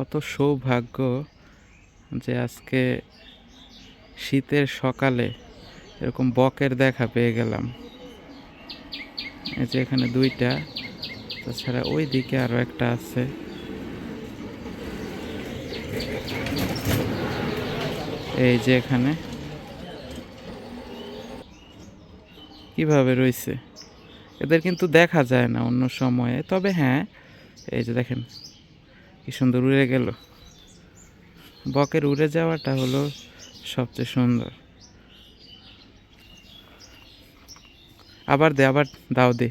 কত সৌভাগ্য যে আজকে শীতের সকালে এরকম বকের দেখা পেয়ে গেলাম। এই যে এখানে দুইটা, তাছাড়া ওই দিকে আরও একটা আছে। এই যে এখানে। কীভাবে রয়েছে? এদের কিন্তু দেখা যায় না অন্য সময়ে। তবে হ্যাঁ এই যে দেখেন। কি সুন্দর উড়ে গেল। বকের উড়ে যাওয়াটা হলো সবচেয়ে সুন্দর। আবার দে, আবার দাও দে।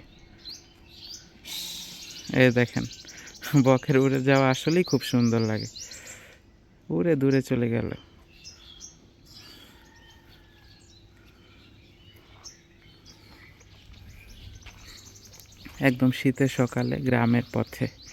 এ দেখেন, বকের উড়ে যাওয়া আসলেই খুব সুন্দর লাগে। উড়ে দূরে চলে গেল। একদম শীতের সকালে গ্রামের পথে।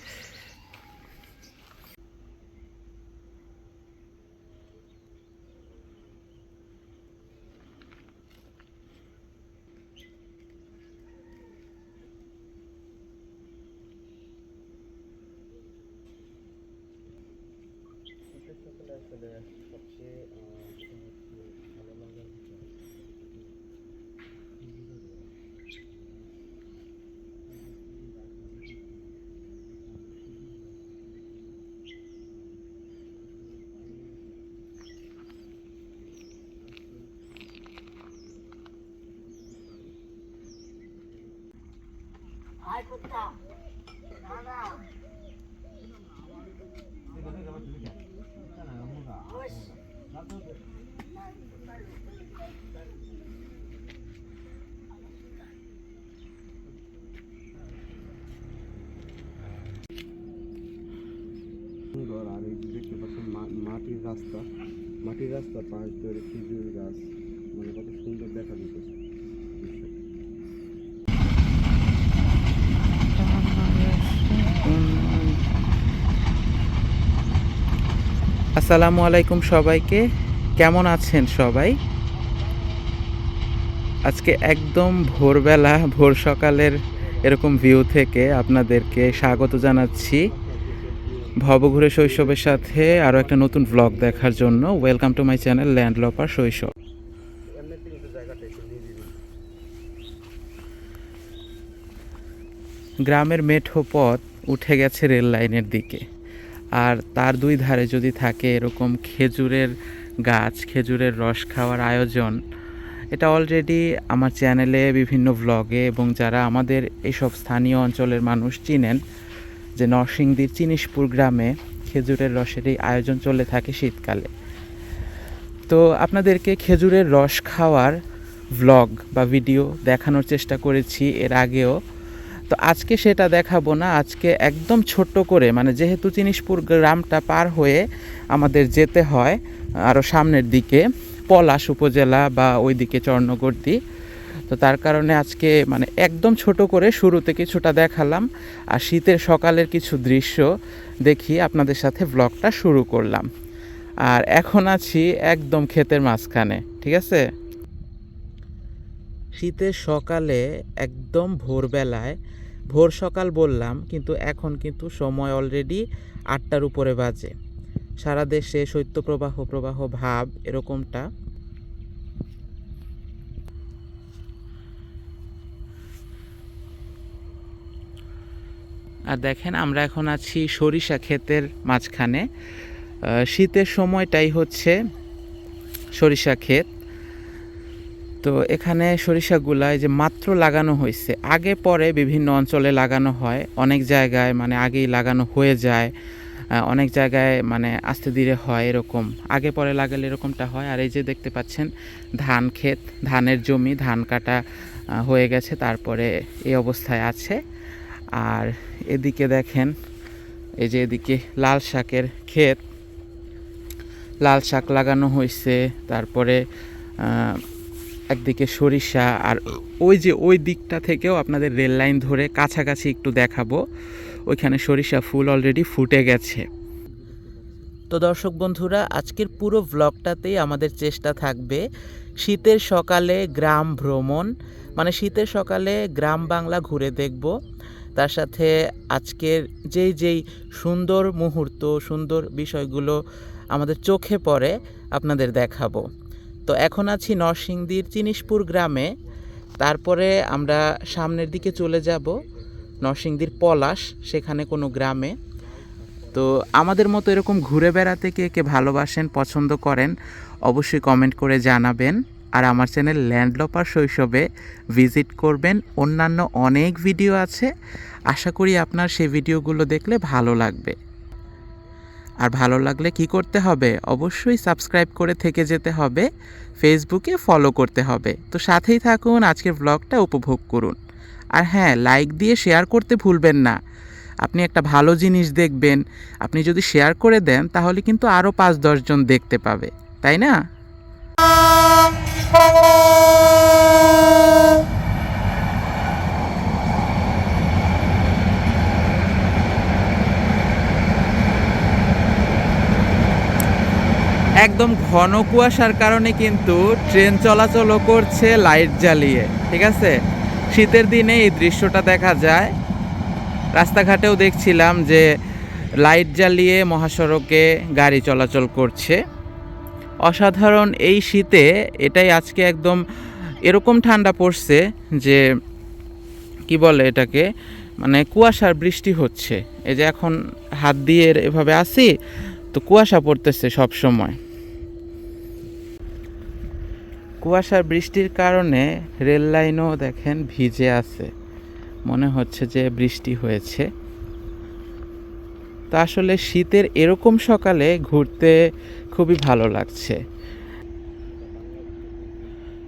সুন্দর আর এই দেখতে পাচ্ছেন মাটির রাস্তা। মাটির রাস্তা পাশ ধরে খেজুর গাছ। মানে কত সুন্দর দেখা যেতেছে দৃশ্যটা। আসসালামু আলাইকুম সবাইকে। কেমন আছেন সবাই? আজকে একদম ভোরবেলা, ভোর সকালের এরকম ভিউ থেকে আপনাদেরকে স্বাগত জানাচ্ছি। ভবঘুরে শৈশবের সাথে আরও একটা নতুন ব্লগ দেখার জন্য। Welcome to my channel land lopper শৈশব গ্রামের মেঠো পথ উঠে গেছে রেল লাইনের দিকে। আর তার দুই ধারে যদি থাকে এরকম খেজুরের গাছ, খেজুরের রস খাওয়ার আয়োজন, এটা অলরেডি আমার চ্যানেলে বিভিন্ন ভ্লগে এবং যারা আমাদের এইসব স্থানীয় অঞ্চলের মানুষ চিনেন, যে নরসিংদীর চিনিশপুর গ্রামে খেজুরের রসের এই আয়োজন চলে থাকে শীতকালে। তো আপনাদেরকে খেজুরের রস খাওয়ার ভ্লগ বা ভিডিও দেখানোর চেষ্টা করেছি, এর আগেও তো আজকে সেটা দেখাবো না, আজকে একদম ছোট্ট করে মানে যেহেতু চিনিশপুর গ্রামটা পার হয়ে আমাদের যেতে হয় আরও সামনের দিকে, পলাশ উপজেলা বা ওইদিকে চর্ণগর্দি তো তার কারণে আজকে মানে একদম ছোট করে শুরুতে কিছুটা দেখালাম, আর শীতের সকালের কিছু দৃশ্য দেখি, আপনাদের সাথে ব্লগটা শুরু করলাম। আর এখন আছি একদম ক্ষেতের মাঝখানে, ঠিক আছে? শীতের সকালে একদম ভোরবেলায়, ভোর সকাল বললাম, কিন্তু এখন কিন্তু সময় অলরেডি আটটার উপরে বাজে। সারা দেশে শৈত্যপ্রবাহ, প্রবাহ ভাব এরকমটা। আর দেখেন, আমরা এখন আছি সরিষা ক্ষেতের মাঝখানে। শীতের সময়টাই হচ্ছে সরিষা ক্ষেত। তো এখানে সরিষাগুলা যে মাত্র লাগানো হয়েছে, আগে পরে বিভিন্ন অঞ্চলে লাগানো হয়। অনেক জায়গায় মানে আগেই লাগানো হয়ে যায় অনেক জায়গায় মানে আস্তে ধীরে হয় এরকম। আগে পরে লাগালে এরকমটা হয়। আর এই যে দেখতে পাচ্ছেন, ধান ক্ষেত, ধানের জমি, ধান কাটা হয়ে গেছে, তারপরে এই অবস্থায় আছে। আর এদিকে দেখেন, এই যে এদিকে লাল শাকের ক্ষেত, লাল শাক লাগানো হয়েছে, তারপরে একদিকে সরিষা আর ওই যে ওই দিকটা থেকেও আপনাদের রেল লাইন ধরে কাছাকাছি একটু দেখাবো। ওইখানে সরিষা ফুল অলরেডি ফুটে গেছে। তো দর্শক বন্ধুরা, আজকের পুরো ভ্লগটাতেই আমাদের চেষ্টা থাকবে শীতের সকালে গ্রাম ভ্রমণ। মানে শীতের সকালে গ্রাম বাংলা ঘুরে দেখব। তার সাথে আজকের যেই যেই সুন্দর মুহূর্ত, সুন্দর বিষয়গুলো আমাদের চোখে পড়ে, আপনাদের দেখাবো। তো এখন আছি নরসিংদীর চিনিশপুর গ্রামে। তারপরে আমরা সামনের দিকে চলে যাব নরসিংদীর পলাশ, সেখানে কোনো গ্রামে। তো আমাদের মতো এরকম ঘুরে বেড়াতে কে কে ভালোবাসেন, পছন্দ করেন, অবশ্যই কমেন্ট করে জানাবেন। আর আমার চ্যানেল ল্যান্ডলপার শৈশবে ভিজিট করবেন। অন্যান্য অনেক ভিডিও আছে। আশা করি আপনার সেই ভিডিওগুলো দেখলে ভালো লাগবে। আর ভালো লাগলে কি করতে হবে? অবশ্যই সাবস্ক্রাইব করে থেকে যেতে হবে। ফেসবুকে ফলো করতে হবে। তো সাথেই থাকুন, আজকের ব্লগটা উপভোগ করুন। আর হ্যাঁ লাইক দিয়ে শেয়ার করতে ভুলবেন না। আপনি একটা ভালো জিনিস দেখবেন। আপনি যদি শেয়ার করে দেন, তাহলে কিন্তু আরও পাঁচ দশজন দেখতে পাবে। তাই না? একদম ঘন কুয়াশার কারণে কিন্তু ট্রেন চলাচলও করছে লাইট জ্বালিয়ে, ঠিক আছে? শীতের দিনে এই দৃশ্যটা দেখা যায়। রাস্তাঘাটেও দেখছিলাম যে লাইট জ্বালিয়ে মহাসড়কে গাড়ি চলাচল করছে। অসাধারণ এই শীতে এটাই আজকে একদম এরকম ঠান্ডা পড়ছে যে, কি বলে এটাকে? মানে কুয়াশার বৃষ্টি হচ্ছে। এই যে এখন হাত দিয়ে এভাবে আসি তো কুয়াশা পড়তেছে সব সময় কুয়াশার বৃষ্টির কারণে রেল লাইনও দেখেন ভিজে আছে। মনে হচ্ছে যে বৃষ্টি হয়েছে। তা আসলে শীতের এরকম সকালে ঘুরতে খুবই ভালো লাগছে।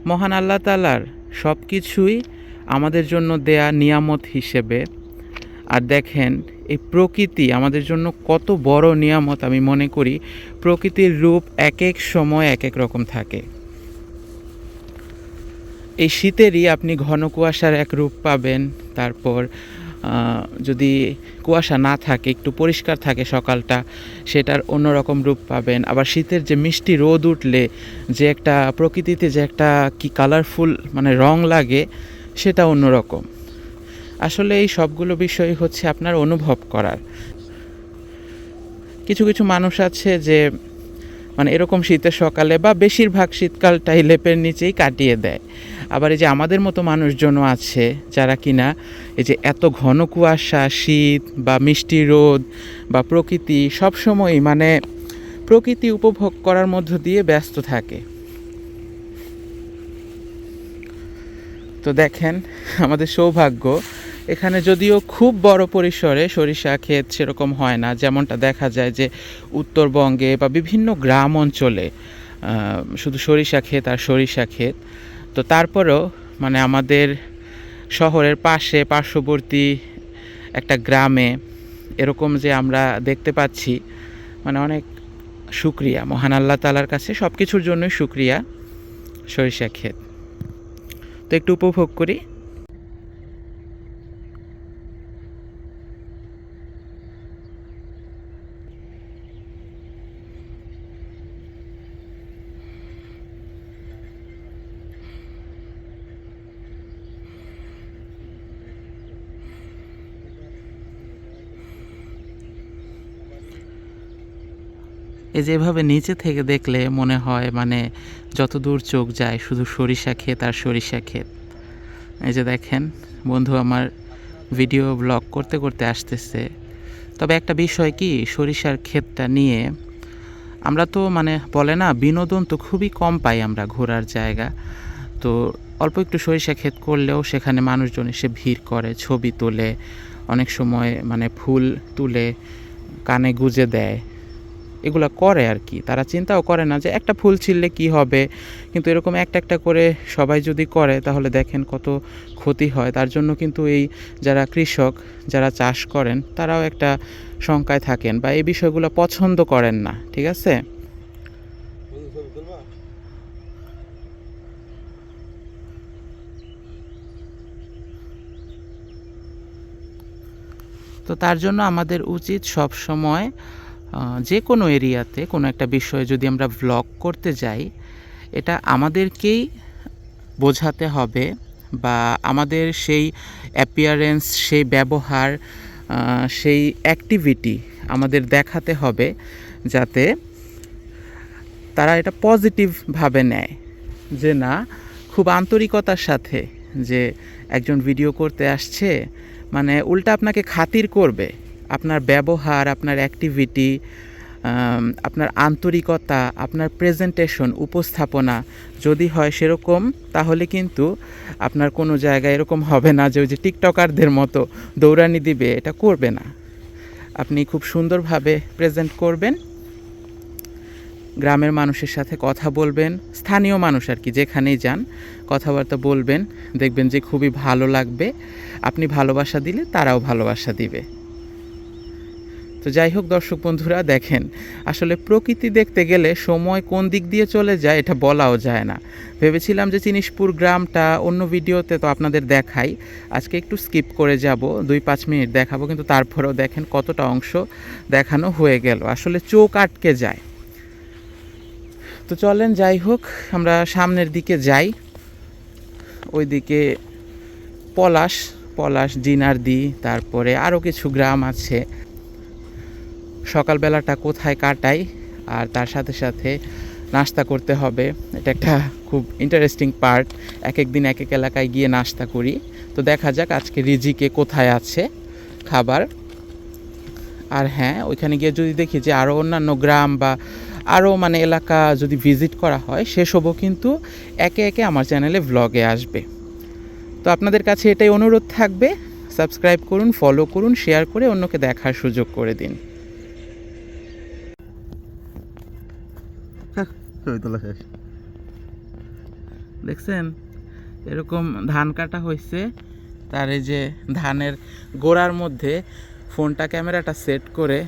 মহান আল্লাহ তালার সব কিছুই আমাদের জন্য দেয়া নিয়ামত হিসেবে। আর দেখেন, এই প্রকৃতি আমাদের জন্য কত বড় নিয়ামত আমি মনে করি, প্রকৃতির রূপ এক এক সময় এক এক রকম থাকে। এই শীতেরই আপনি ঘন কুয়াশার এক রূপ পাবেন। তারপর যদি কুয়াশা না থাকে, একটু পরিষ্কার থাকে সকালটা, সেটার অন্যরকম রূপ পাবেন। আবার শীতের যে মিষ্টি রোদ উঠলে, যে একটা প্রকৃতিতে যে একটা কি কালারফুল মানে রং লাগে, সেটা অন্যরকম। আসলে এই সবগুলো বিষয় হচ্ছে আপনার অনুভব করার। কিছু কিছু মানুষ আছে যে মানে এরকম শীতের সকালে বা বেশিরভাগ শীতকালটাই লেপের নিচেই কাটিয়ে দেয়। আবার এই যে আমাদের মতো মানুষজনও আছে যারা কিনা এই যে এত ঘন কুয়াশা, শীত বা মিষ্টি রোদ বা প্রকৃতি সবসময়ই মানে প্রকৃতি উপভোগ করার মধ্য দিয়ে ব্যস্ত থাকে। তো দেখেন আমাদের সৌভাগ্য এখানে যদিও খুব বড় পরিসরে সরিষা ক্ষেত সেরকম হয় না, যেমনটা দেখা যায় যে উত্তরবঙ্গে বা বিভিন্ন গ্রাম অঞ্চলে শুধু সরিষা ক্ষেত আর সরিষা ক্ষেত। তো তারপরেও মানে আমাদের শহরের পাশে, পার্শ্ববর্তী একটা গ্রামে এরকম যে আমরা দেখতে পাচ্ছি মানে অনেক শুক্রিয়া মহান আল্লাহ তালার কাছে সব কিছুর জন্যই শুক্রিয়া সরিষা ক্ষেত। তো একটু উপভোগ করি। এই যে এভাবে নিচে থেকে দেখলে মনে হয় মানে যত দূর চোখ যায় শুধু সরিষা ক্ষেত আর সরিষা ক্ষেত। এই যে দেখেন, বন্ধু আমার ভিডিও ব্লগ করতে করতে আসতেছে। তবে একটা বিষয় কি, সরিষার ক্ষেতটা নিয়ে আমরা তো মানে বলে না, বিনোদন তো খুবই কম পাই আমরা ঘোরার জায়গা। তো তো অল্প একটু সরিষা ক্ষেত করলেও সেখানে মানুষজন এসে ভিড় করে, ছবি তোলে, অনেক সময় মানে ফুল তুলে, কানে গুজে দেয়। এগুলো করে আর কি। তারা চিন্তাও করে না যে একটা ফুল ছিললে কি হবে। কিন্তু এরকম একটা একটা করে সবাই যদি করে, তাহলে দেখেন কত ক্ষতি হয়। তার জন্য কিন্তু এই যারা কৃষক, যারা চাষ করেন, তারাও একটা শঙ্কায় থাকেন বা এই বিষয়গুলো পছন্দ করেন না। ঠিক আছে? তো তার জন্য আমাদের উচিত সব সময় যে কোনো এরিয়াতে কোনো একটা বিষয়ে যদি আমরা ভ্লগ করতে যাই, এটা আমাদেরকেই বোঝাতে হবে বা আমাদের সেই অ্যাপিয়ারেন্স সেই ব্যবহার সেই অ্যাক্টিভিটি আমাদের দেখাতে হবে যাতে তারা এটা পজিটিভভাবে নেয়। যে না, খুব আন্তরিকতার সাথে যে একজন ভিডিও করতে আসছে মানে উল্টা আপনাকে খাতির করবে। আপনার ব্যবহার, আপনার অ্যাক্টিভিটি আপনার আন্তরিকতা, আপনার প্রেজেন্টেশন উপস্থাপনা যদি হয় সেরকম, তাহলে কিন্তু আপনার কোনো জায়গায় এরকম হবে না যে ওই যে টিকটকারদের মতো দৌড়ানি দিবে, এটা করবে না। আপনি খুব সুন্দরভাবে প্রেজেন্ট করবেন। গ্রামের মানুষের সাথে কথা বলবেন, স্থানীয় মানুষ আর কি, যেখানেই যান, কথাবার্তা বলবেন, দেখবেন যে খুবই ভালো লাগবে। আপনি ভালোবাসা দিলে তারাও ভালোবাসা দিবে। তো যাই হোক দর্শক বন্ধুরা, দেখেন, আসলে প্রকৃতি দেখতে গেলে সময় কোন দিক দিয়ে চলে যায় এটা বলাও যায় না। ভেবেছিলাম যে চিনিশপুর গ্রামটা অন্য ভিডিওতে তো আপনাদের দেখাই। আজকে একটু স্কিপ করে যাব, দুই পাঁচ মিনিট দেখাবো, কিন্তু তারপরেও দেখেন কতটা অংশ দেখানো হয়ে গেল। আসলে চোখ আটকে যায়। তো চলেন যাই হোক, আমরা সামনের দিকে যাই। ওইদিকে পলাশ পলাশ জিনার জিনারদি, তারপরে আরও কিছু গ্রাম আছে। সকালবেলাটা কোথায় কাটাই আর তার সাথে সাথে নাস্তা করতে হবে। এটা একটা খুব ইন্টারেস্টিং পার্ট এক এক দিন এক এক এলাকায় গিয়ে নাস্তা করি। তো দেখা যাক আজকে রিজিকে কোথায় আছে খাবার। আর হ্যাঁ ওইখানে গিয়ে যদি দেখি যে আরও অন্যান্য গ্রাম বা আরও মানে এলাকা যদি ভিজিট করা হয়, সেসবও কিন্তু একে একে আমার চ্যানেলে ভ্লগে আসবে। তো আপনাদের কাছে এটাই অনুরোধ থাকবে। সাবস্ক্রাইব করুন ফলো করুন শেয়ার করে অন্যকে দেখার সুযোগ করে দিন। ছবি তোলা শেষ। দেখছেন? এরকম ধান কাটা হয়েছে তার এই যে ধানের গোড়ার মধ্যে ফোনটা, ক্যামেরাটা সেট করে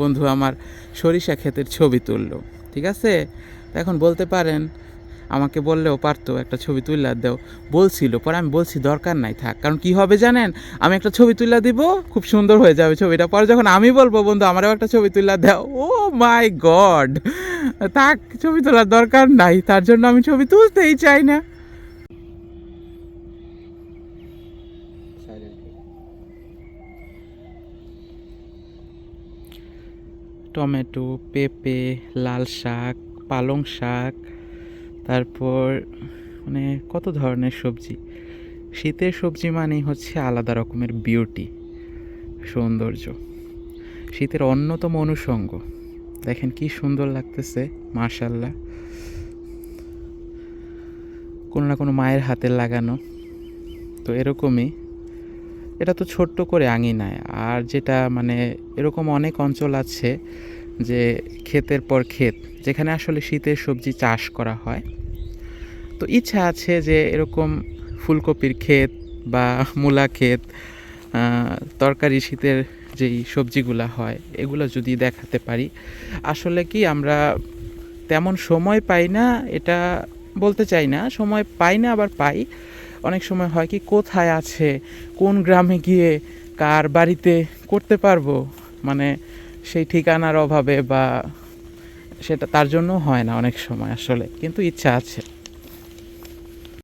বন্ধু আমার সরিষা ক্ষেতের ছবি তুললো, ঠিক আছে? এখন বলতে পারেন, আমাকে বললেও পারতো একটা ছবি তুললা দেও। বলছিল, পরে আমি বলছি, দরকার নাই, থাক। কারণ কি হবে জানেন? আমি একটা ছবি তুললা দিব, খুব সুন্দর হয়ে যাবে ছবিটা। পরে যখন আমি বলব, বন্ধু, আমারও একটা ছবি তুললা দাও। Oh my god! থাক ছবি তোলার দরকার নাই, তার জন্য আমি ছবি তুলতেই চাই না। টমেটো, পেঁপে, লাল শাক, পালং শাক, তারপর মানে কত ধরনের সবজি? শীতের সবজি মানেই হচ্ছে আলাদা রকমের বিউটি সৌন্দর্য। শীতের অন্যতম অনুষঙ্গ। দেখেন কি সুন্দর লাগতেছে মার্শাল্লাহ কোনো না কোনো মায়ের হাতে লাগানো। তো এরকমই। এটা তো ছোট্ট করে আঙিনায়। আর যেটা মানে এরকম অনেক অঞ্চল আছে যে ক্ষেতের পর ক্ষেত, যেখানে আসলে শীতের সবজি চাষ করা হয়। তো ইচ্ছা আছে যে এরকম ফুলকপির ক্ষেত বা মূলা ক্ষেত তরকারি শীতের যেই সবজিগুলো হয়, এগুলো যদি দেখাতে পারি। আসলে কি আমরা তেমন সময় পাই না, এটা বলতে চাই না। সময় পাই না, আবার পাই। অনেক সময় হয় কি, কোথায় আছে, কোন গ্রামে গিয়ে কার বাড়িতে করতে পারব? মানে সেই ঠিকানার অভাবে বা সেটা তার জন্য হয় না অনেক সময় আসলে, কিন্তু ইচ্ছা আছে।